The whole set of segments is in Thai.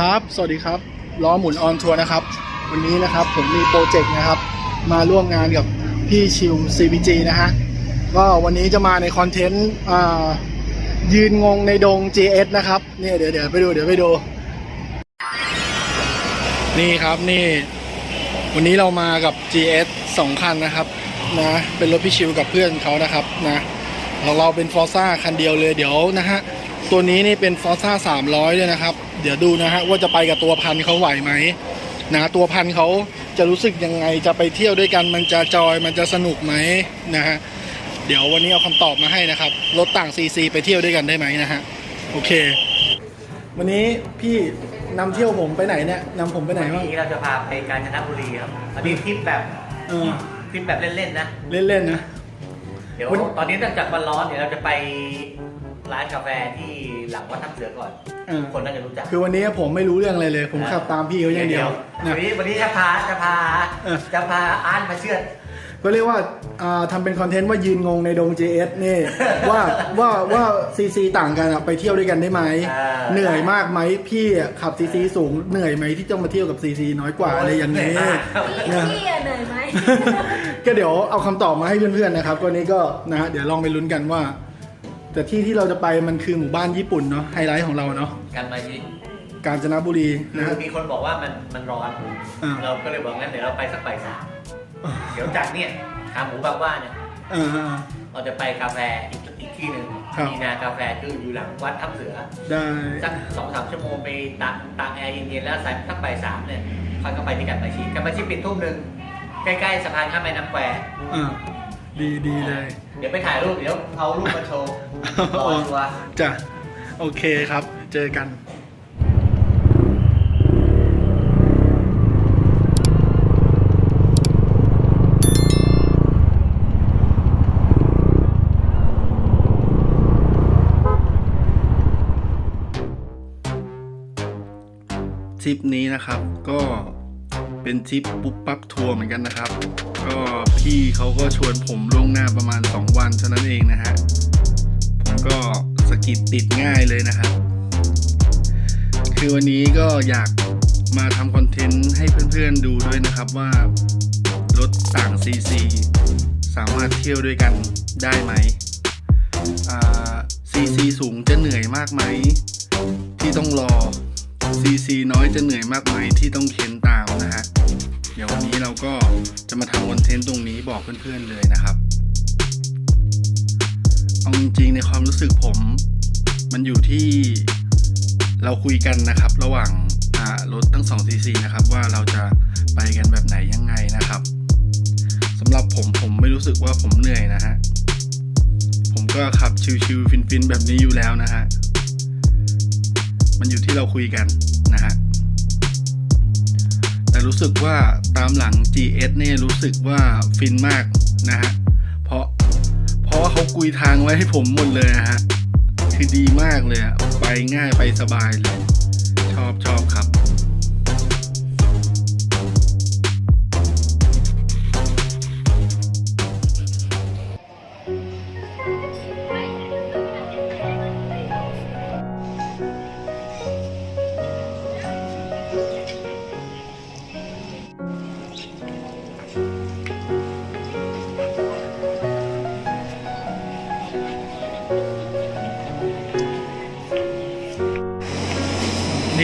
ครับ สวัสดีครับ ล้อหมุนออนทัวร์นะครับ วันนี้นะครับผมมีโปรเจกต์นะครับ มาร่วมงานกับพี่ชิว CBG นะฮะ ก็วันนี้จะมาในคอนเทนต์ยืนงงในดง GS นะครับเนี่ยเดี๋ยวเดี๋ยวไปดูเดี๋ยวไปดู นี่ครับนี่ วันนี้เรามากับ GS 2 คันนะครับนะ เป็นรถพี่ชิวกับเพื่อนเขานะครับนะของเราเป็นฟอร์ซ่าคันเดียวเลยเดี๋ยวนะฮะ ตัวนี้นี่เป็นฟอร์ซ่า300เลยนะครับ เดี๋ยวดูนะฮะว่าจะไปกับตัวพันเขาไหวไหมนะตัวพันเขาจะรู้สึกยังไงจะไปเที่ยวด้วยกันมันจะจอยมันจะสนุกไหมนะฮะเดี๋ยววันนี้เอาคำตอบมาให้นะครับรถต่างซีซีไปเที่ยวด้วยกันได้ไหมนะฮะโอเค วันนี้พี่นำเที่ยวผมไปไหนเนี่ยนำผมไปไหนวันบ้างนี้เราจะพาไปกาญจนบุรีครับอันนี้ทริปแบบเออทริปแบบเล่นๆนะเล่นๆนะเดี๋ยววันตอนนี้เนื่องจากมันร้อนเดี๋ยวเราจะไป ร้านกาแฟที่หลังวัดทับเสือก่อน เออคนน่าจะรู้จัก คือวันนี้ผมไม่รู้เรื่องอะไรเลย ผมขับตามพี่เขาอย่างเดียววันะ นนี้วันนี้จะพาจะพาเออ จะพาอาร์ตมาเชื่อด ก็เรียกว่าอ่าทำเป็นคอนเทนต์ว่ายืนงงในดง JS นี่ ว่าว่าว่าซีซีต่างกันอะไปเที่ยวด้วยกันได้ไหมเหนื่อยมากไหมพี่อะขับซีซีสูงเหนื่อยไหมที่ต้องมาเที่ยวกับซีซีน้อยกว่าอะไรอย่างนี้ พี่นะพี่อะเหนื่อยไหม ก็เดี๋ยวเอาคำตอบมาให้เพื่อนๆนะครับวันนี้ก็นะฮะเดี๋ยวลองไปลุ้นกันว่า แต่ที่ที่เราจะไปมันคือหมู่บ้านญี่ปุ่นเนาะไฮไลท์ของเราเนาะกันมายิกาญจนบุรีคืนะอฮะมีคนบอกว่ามันมันร้อน อ่า เราก็เลยบอกงั้นเดี๋ยวเราไปสักบ่ายสามเดี๋ยวจากเนี่ยขาหมูบางว่าเนี่ยเออ เราจะไปกาแฟอีกอีกที่หนึ่งครับ มีนากาแฟคืออยู่หลังวัดทับเสือ ได้ สักสองสามชั่วโมงไปตากตากแอร์เย็นๆแล้วสักสักบ่ายสามเนี่ยค่อยก็ไปที่กันมาชีกันมาชีปิดทุ่มหนึ่งใกล้ๆสะพานข้ามแม่น้ำแควอ่า ดีดีเลย เดี๋ยวไปถ่ายรูปเดี๋ยวเอารูปมาโชว์รอชัวร์ จ้ะ โอเคครับ เจอกัน ทริปนี้นะครับ ก็เป็นทริปปุ๊บปั๊บทัวร์เหมือนกันนะครับ ก็ พี่เขาก็ชวนผมล่วงหน้าประมาณ 2 วันเท่านั้นเองนะฮะ ผมก็สกิดติดง่ายเลยนะครับ คือวันนี้ก็อยากมาทำคอนเทนต์ให้เพื่อนๆดูด้วยนะครับว่า รถต่างซีซีสามารถเที่ยวด้วยกันได้ไหมซีซีสูงจะเหนื่อยมากไหม ที่ต้องรอซีซีน้อยจะเหนื่อยมากไหมที่ต้องเค้นตามนะฮะ เดี๋ยววันนี้เราก็จะมาทำคอนเทนต์ตรงนี้บอกเพื่อนๆเลยนะครับ เอาจริงๆในความรู้สึกผม มันอยู่ที่เราคุยกันนะครับ ระหว่างรถทั้ง2 cc นะครับ ว่าเราจะไปกันแบบไหนยังไงนะครับสำหรับผมผมไม่รู้สึกว่าผมเหนื่อยนะฮะผมก็ขับชิวๆฟินๆแบบนี้อยู่แล้วนะฮะมันอยู่ที่เราคุยกันนะฮะ รู้สึกว่าตามหลัง GS เนี่ยรู้สึกว่าฟินมากนะฮะ เพราะเพราะว่าเขากุยทางไว้ให้ผมหมดเลยนะฮะ คือดีมากเลยอะไปง่ายไปสบายเลย ชอบชอบครับ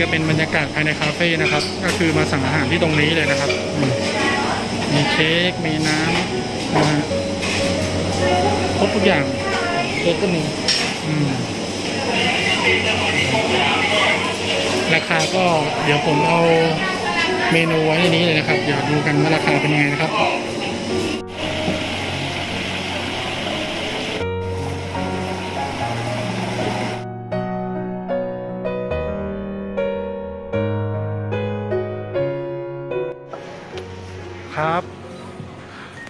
ก็เป็นบรรยากาศภายในคาเฟ่นะครับ ก็คือมาสั่งอาหารที่ตรงนี้เลยนะครับ มีเค้กมีน้ำนะฮะครบทุกอย่างเค้กก็มีราคาก็เดี๋ยวผมเอาเมนูไว้ในนี้เลยนะครับ เดี๋ยวดูกันว่าราคาเป็นยังไงนะครับ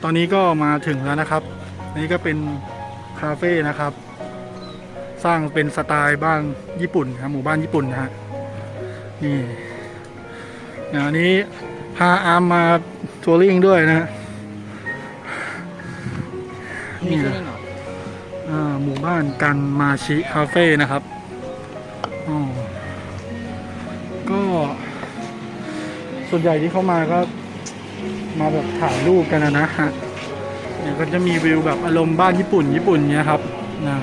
อนนี้ก็มาถึงแล้วนะครับ นี่ก็เป็นคาเฟ่นะครับ สร้างเป็นสไตล์บ้านญี่ปุ่นครับหมู่บ้านญี่ปุ่นนะฮะนี่นะอันนี้พาอาร์มมาทัวริงด้วยนะฮะนี่คือหนออ่าหมู่บ้านกันมาชิคาเฟ่นะครับอ๋อก็ส่วนใหญ่ที่เขามาก็ มาแบบถ่ายรูปกันนะนะฮะเนี่ยก็จะมีวิวแบบอารมณ์บ้านญี่ปุ่น ญี่ปุ่นเนี้ยครับนะ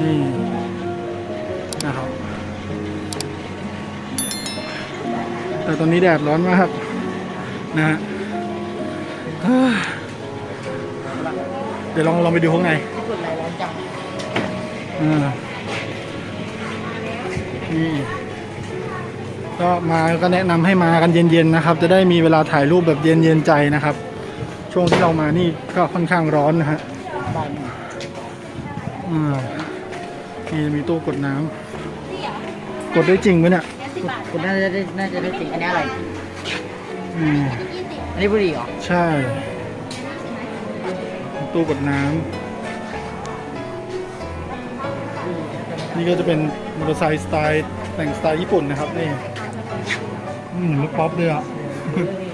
นี่นะครับแต่ตอนนี้แดดร้อนมากนะฮะเฮ้ยเดี๋ยวลองลองไปดูข้างในญี่ปุ่น ก็มาก็แนะนำให้มากันเย็นๆนะครับ จะได้มีเวลาถ่ายรูปแบบเย็นๆใจนะครับ ช่วงที่เรามานี่ก็ค่อนข้างร้อนนะฮะบ่ายโมงอ่านี่มีตู้กดน้ำกดได้จริงไหมเนี่ยคุณน่าจะได้น่าจะได้จริงอันนี้อะไรอืมอันนี้บุหรี่เหรอใช่ ตู้กดน้ำนี่ก็จะเป็นมอเตอร์ไซค์สไตล์แต่งสไตล์ญี่ปุ่นนะครับนี่อืม เหมือนรถป๊อปเลยอะ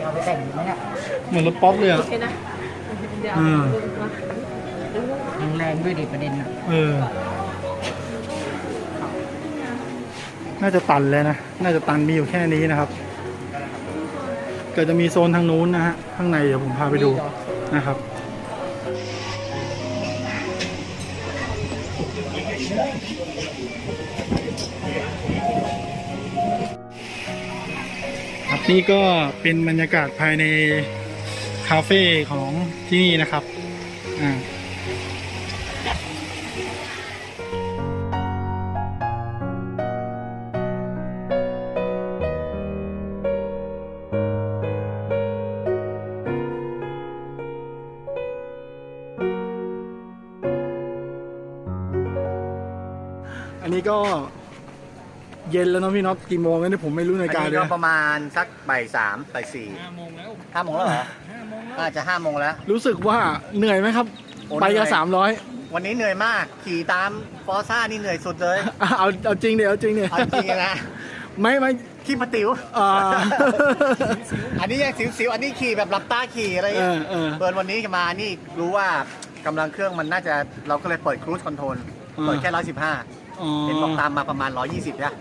เอาไปแต่งไหมเนี่ยเหมือนรถป๊อปเลยอะอ่าแรงด้วยดิประเด็นอะเออ น่าจะตันแล้วนะ น่าจะตันมีอยู่แค่นี้นะครับก็จะมีโซนทางนู้นนะฮะ ข้างในเดี๋ยวผมพาไปดูนะครับ นี่ก็เป็นบรรยากาศภายในคาเฟ่ของที่นี่นะครับอ่าอันนี้ก็ เย็นแล้วเนาะพี่น็อตกี่โมงแล้วเนี่ยผมไม่รู้นาฬิกาอันเลนี้ยก็ประมาณสักบ่ายสามบ่ายสี่ห้าโมงแล้วห้าโมงแล้วเหรออาจจะห้าโมงแล้ว รู้สึกว่าเหนื่อยไหมครับ โอ้ไปเหนื่กัอนยสามร้อยวันนี้เหนื่อยมาก ขี่ตามฟอร์ซ่านี่เหนื่อยสุดเลยเอาเอาจริงเดี๋ยวเอาจริงเนี่ยเอาจริงๆนะไม่ไม่ขี่ปะติ๋วอ่าอันนี้ยังสิวๆอันนี้ขี่แบบหลับตาขี่อะไรอย่างเอเงี้อยเออ เปิดวันนี้มานี่รู้ว่ากำลังเครื่องมันน่าจะเราก็เลยเปิดครู i คอนโทรลอ่าเปิดแค่ร้อยสิบห้าอ๋อเห็นบอกตามมาประมาณร้อยยี่สิบนะ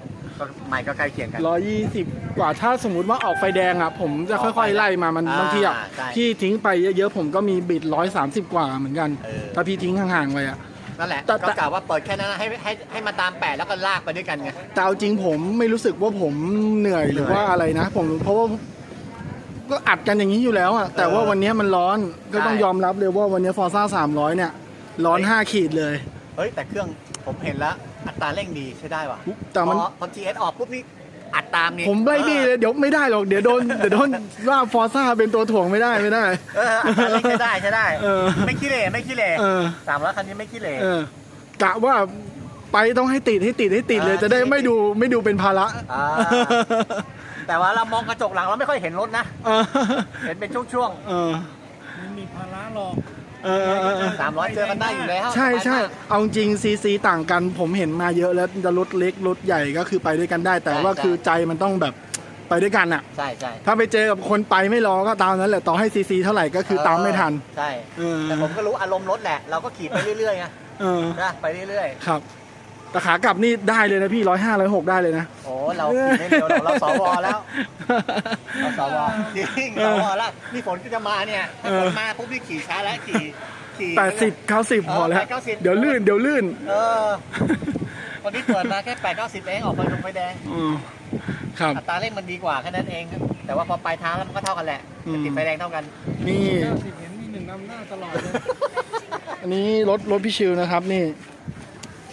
ก็ไม่ก็ใกล้เคียงกัน ร้อยยี่สิบกว่าถ้าสมมติว่าออกไฟแดงอะ ผมจะออกค่ไฟอยๆไล่มามันอ่าบางทีอะใช่พี่ทิ้งไปเยอะๆผมก็มีบิดร้อยสามสิบกว่าเหมือนกัน เออ ถ้าพี่ทิ้งห่างๆไปอะ นั่นแหละแต่แต่ ก็กล่าวว่าเปิดแค่นั้นนะให้ให้ให้มาตามแปดแล้วก็ลากไปด้วยกันไง แต่เอาจริงผมไม่รู้สึกว่าผมเหนื่อยหรือเหนื่อยว่าอะไรนะ ผมเพราะว่าก็อัดกันอย่างนี้อยู่แล้วอะแต่ว่าวันนี้มันร้อนก็ต้องใช่ ยอมรับเลยว่าวันนี้ฟอร์ซ่าสามร้อยเนี่ย ร้อนห้าขีดเลย เฮ้ยแต่เครื่องผมเห็นแล้ว อัตราเร่งดีใช้ได้ว่ะแต่มัน พอพอ GS ออกปุ๊บนี่อัดตามนี่ผมไล่พี่เลยเดี๋ยวไม่ได้หรอกเดี๋ยวโดนเดี๋ยวโดนว่าฟอร์ซ่าเป็นตัวถ่วงไม่ได้ไม่ได้ เอออัตราเร่งใช้ได้ใช้ได้ เออ ไม่ขี้เหร่ไม่ขี้เหร่เออ สามร้อยคันนี้ไม่ขี้เหร่ เออกะว่าไปต้องให้ติดให้ติดให้ติดเลยอ่าจะได้ไม่ดูไม่ดูเป็นภาระอ่า แต่ว่าเรามองกระจกหลังเราไม่ค่อยเห็นรถนะ เออเห็นเป็นช่วงเออมีภาระหรอก เออเออเออเออๆสามร้อยเจอกันได้อยู่แล้วใช่ใช่สบายมากเอาจริงซีซีต่างกันผมเห็นมาเยอะแล้วจะรถเล็กรถใหญ่ก็คือไปด้วยกันได้ แต่ใช่ว่าใช่คือใจมันต้องแบบไปด้วยกันอะใช่ใช่ถ้าไปเจอกับคนไปไม่รอก็ตามนั้นแหละต่อให้ซีซีเท่าไหร่ก็คือตามไม่ทัน ใช่เออแต่ผมก็รู้อารมณ์รถแหละ เราก็ขี่ไปเรื่อยๆไงเออนะไปเรื่อยครับ แต่ขากลับนี่ได้เลยนะพี่ร้อยห้าร้อยหกได้เลยนะๆโอ้เราขี่ไม่เร็วหรอกเราสวแล้ว เราสวจริงเอสอวแล้วนี่ฝนก็จะมาเนี่ยถ้าเอฝอนมาปุ๊บนี่ขี่ช้าแล้วขี่ขี่แปดสิบเก้าสิบพอแล้วเออ80เดี๋ยวลื่นเดี๋ยวลื่น เออวันนี้เปิดมาแค่แปดเก้าสิบเองออกไฟตรงไฟแดงอืมครับอัตราเร่งมันดีกว่าแค่นั้นเอง แต่ว่าพอปลายทางแล้วมันก็เท่ากันแหละอืมติดไฟแดงเท่ากัน นี่เห็นมีหนึ่งนำหน้าตลอดเลยอันนี้รถรถพี่ชิวนะครับนี่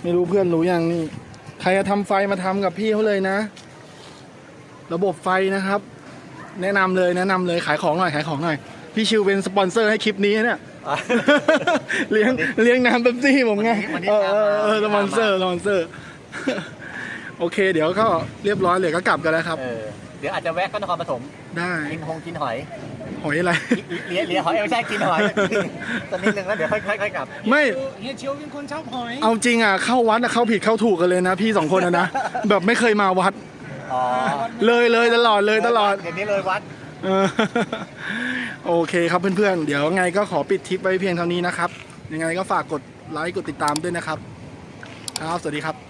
ไม่รู้เพื่อนรู้ยังนี่ ใครจะทำไฟมาทำกับพี่เขาเลยนะ ระบบไฟนะครับ แนะนำเลยแนะนำเลยขายของหน่อยขายของหน่อย พี่ชิวเป็นสปอนเซอร์ให้คลิปนี้เนี่ยเลี้ยงเลี้ยงน้ำเป๊ปซี่ผมไง วันนี้เออเออเออวัสนนี้ปอนเซอร์สปอนเซอร์ โอเค เดี๋ยวก็เรียบร้อยเลยก็กลับกันแล้วครับ เออเดี๋ยวอาจจะแวะก็นครปฐมได้ กินหงกินหอย หอยอะไร เลี้ยเลี้ยหอยไม่ใช่กินหอยตอนนี้หนึ่งแล้วเดี๋ยวค่อยๆค่อยๆกลับ ไม่เฮียเชียวเป็นคนชอบหอย เอาจริงอะเข้าวัดอะเข้าผิดเข้าถูกกันเลยนะพี่สองคนอะนะ แบบไม่เคยมาวัดอ๋อเลยเลยตลอดเลยตลอดเดี๋ยวนี้เลยวัดเออโอเคครับเพื่อนๆ เดี๋ยวไงก็ขอปิดทริปไว้เพียงเท่านี้นะครับ ยังไงก็ฝากกดไลค์กดติดตามด้วยนะครับ ครับ สวัสดีครับ